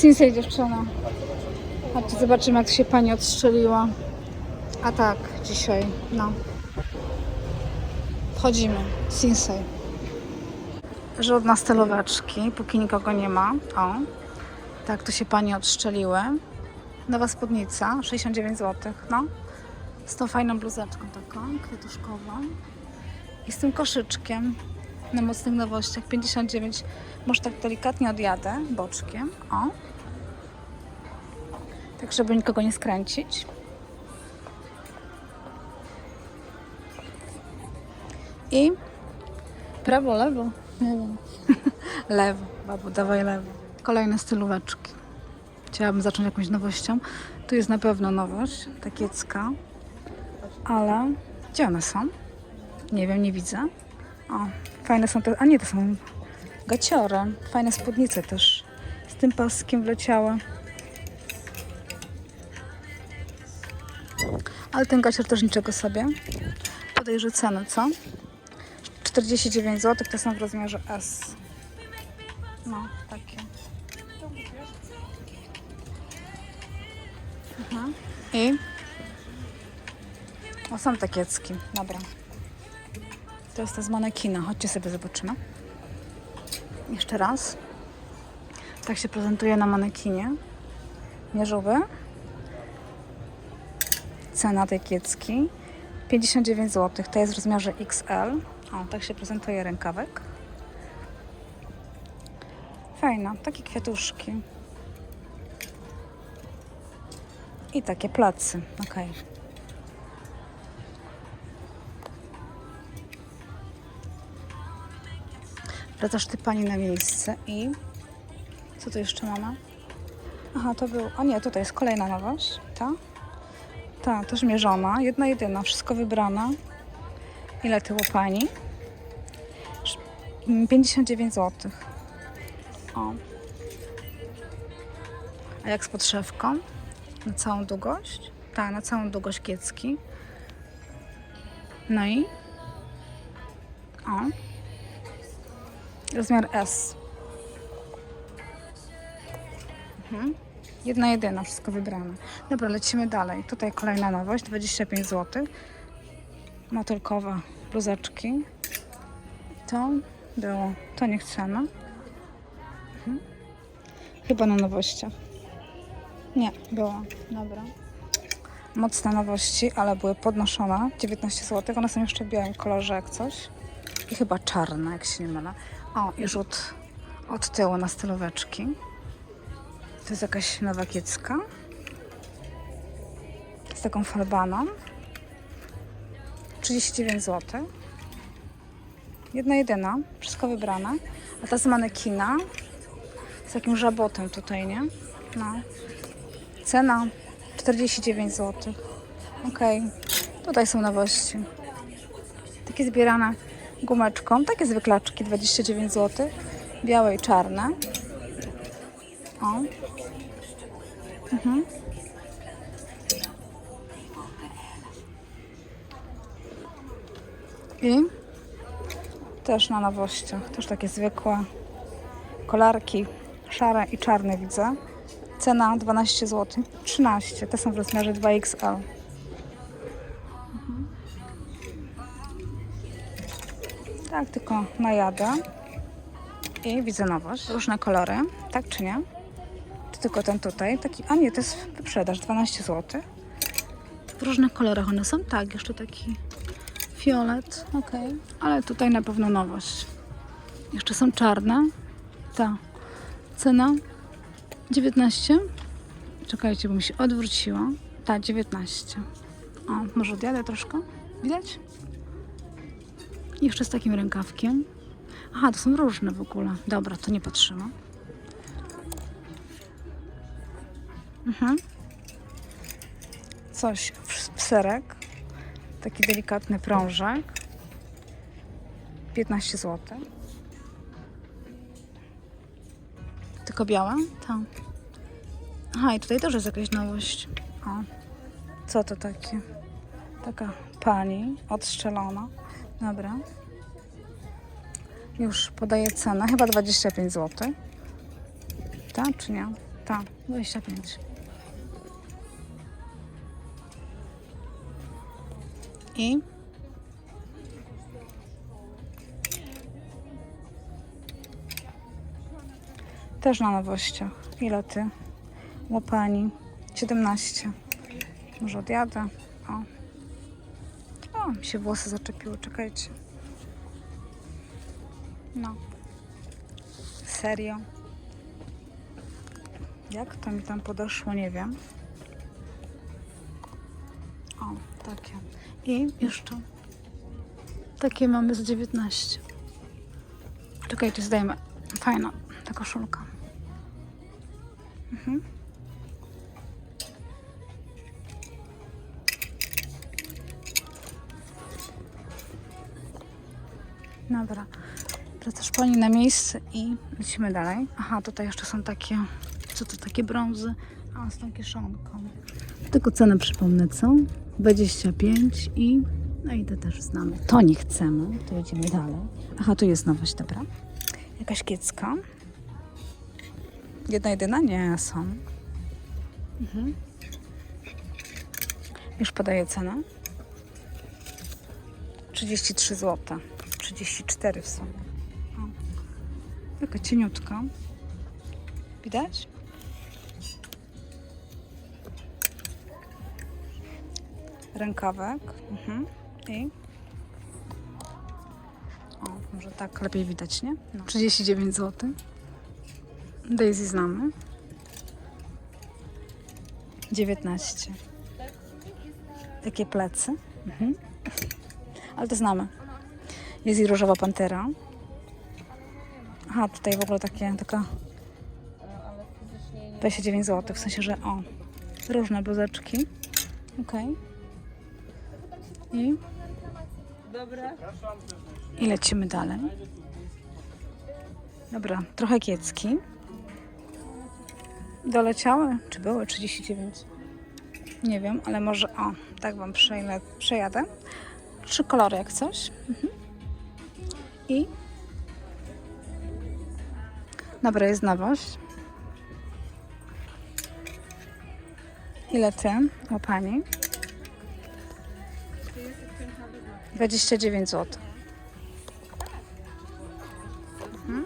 Sinsei dziewczyna. Chodźcie, zobaczymy jak się pani odstrzeliła. A tak, dzisiaj, no. Wchodzimy. Sinsei. Żadna stylóweczki, póki nikogo nie ma. O. Tak, tu się pani odstrzeliły. Nowa spódnica, 69 zł, no. Z tą fajną bluzeczką taką, kwiatuszkową. I z tym koszyczkiem na mocnych nowościach, 59. Może tak delikatnie odjadę boczkiem, o. Tak, żeby nikogo nie skręcić. I prawo, lewo, nie wiem. lewo, babu, dawaj lewo. Kolejne stylóweczki. Chciałabym zacząć jakąś nowością. Tu jest na pewno nowość, takiecka. Ale gdzie one są? Nie wiem, nie widzę. O, fajne są te, a nie, to są gaciory. Fajne spódnice też. Z tym paskiem wleciały. Ale ten gacior też niczego sobie. Podejrzę cenę, co? 49 zł, te są w rozmiarze S. No, takie. Mhm. I? O, są takiecki. Dobra. To jest to z manekina. Chodźcie sobie zobaczymy. Jeszcze raz. Tak się prezentuje na manekinie. Mierzowy. Cena tej kiecki 59 zł. To jest w rozmiarze XL. O, tak się prezentuje rękawek. Fajna, takie kwiatuszki. I takie placy. Ok. Wracasz ty pani na miejsce i co tu jeszcze mamy? Aha, to był. O nie, tutaj jest kolejna nowość. Ta? Ta, też mierzona. Jedna jedyna, wszystko wybrana. Ile tyło pani? Sz- mm, 59 zł. O. A jak z podszewką? Na całą długość? Tak, na całą długość kiecki. No i? O. Rozmiar S. Mhm. Jedna jedyna, wszystko wybrane. Dobra, lecimy dalej. Tutaj kolejna nowość, 25 zł. Motylkowe bluzeczki. To było, to nie chcemy. Mhm. Chyba na nowościach. Nie, było. Dobra. Mocne nowości, ale były podnoszone. 19 zł. One są jeszcze w białym kolorze jak coś. I chyba czarne, jak się nie mylę. O, i rzut od tyłu na stylóweczki. To jest jakaś nowa kiecka. Z taką falbaną. 39 zł. Jedna jedyna. Wszystko wybrane. A ta z manekina. Z takim żabotem tutaj, nie? No. Cena 49 zł. Ok. Tutaj są nowości. Takie zbierane gumeczką. Takie zwyklaczki 29 zł. Białe i czarne. O. Mhm. I też na nowościach. Też takie zwykłe kolarki. Szare i czarne widzę. Cena 12 zł. 13. Te są w rozmiarze 2XL. Tak, tylko najadę. I widzę nowość. Różne kolory. Tak czy nie? Czy tylko ten tutaj? Taki, a nie, to jest wyprzedaż. 12 zł. W różnych kolorach one są. Tak, jeszcze taki fiolet. Ok. Ale tutaj na pewno nowość. Jeszcze są czarne. Ta. Cena 19. Czekajcie, bo mi się odwróciła. Ta, 19. O, może odjadę troszkę? Widać? Jeszcze z takim rękawkiem. Aha, to są różne w ogóle. Dobra, to nie patrzymy. Mhm. Coś pserek. Taki delikatny prążek. 15 zł. Tylko białe? Tak. Aha, i tutaj też jest jakaś nowość. O. Co to takie? Taka pani odstrzelona. Dobra. Już podaję cenę. Chyba 25 zł. Tak, czy nie? Tak, 25. I też na nowościach. Ile ty? Łopani. 17. Może odjadę. Się włosy zaczepiły, czekajcie. No. Serio. Jak to mi tam podeszło, nie wiem. O, takie. I jeszcze takie mamy z 19. Czekajcie, zdajemy. Fajna ta koszulka. Mhm. Dobra. Wracasz pani na miejsce i lecimy dalej. Aha, tutaj jeszcze są takie, co to takie brązy? A, z tą kieszonką. Tylko cenę przypomnę, co? 25 i no i to też znamy. To nie chcemy, to idziemy dalej. Aha, tu jest nowość, dobra. Jakaś kiecka. Jedna jedyna? Nie, są. Mhm. Już podaję cenę. 33 zł. 34 w sumie. O. Taka cieniutka. Widać? Rękawek. Mhm. I. O, może tak lepiej widać, nie? No. 39 zł. Daisy znamy. 19. Takie plecy. Mhm. Ale to znamy. Jest i różowa pantera. Aha, tutaj w ogóle takie, taka 29 zł, w sensie, że o, różne bluzeczki. Okej. I? I lecimy dalej. Dobra, trochę kiecki. Doleciały? Czy były 39? Nie wiem, ale może o, tak wam przejadę. Trzy kolory jak coś. Mhm. I dobra, jest nowość. Ile ty, o pani? 29 zł. Mhm.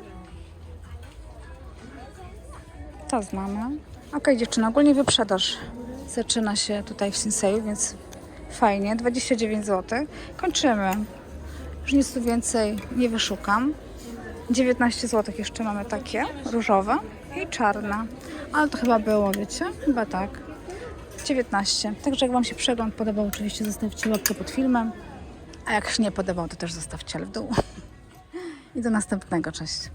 To znamy. Ok, dziewczyna, ogólnie wyprzedaż zaczyna się tutaj w Sinseju, więc fajnie. 29 zł. Kończymy. Już nic tu więcej nie wyszukam. 19 zł jeszcze mamy takie różowe i czarne. Ale to chyba było, wiecie? Chyba tak. 19. Także jak Wam się przegląd podobał, oczywiście zostawcie łapkę pod filmem. A jak się nie podobał, to też zostawcie w dół. I do następnego. Cześć.